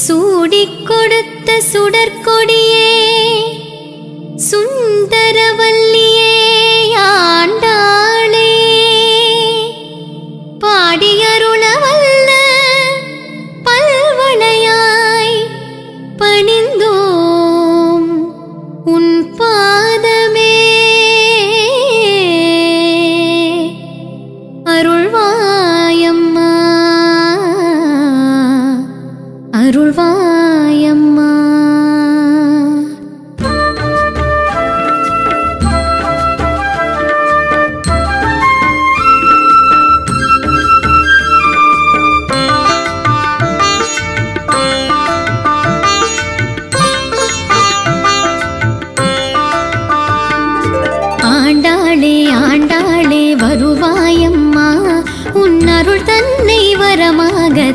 சூடிக் கொடுத்த சுடற்கொடியே சுந்தரவல்லியே ஆண்டாளே. பாடியருளவல்ல அருள்வாயம்மா. ஆண்டாளே ஆண்டாளே வருவாயம்மா. உன் அருள் தன்னை வரமாக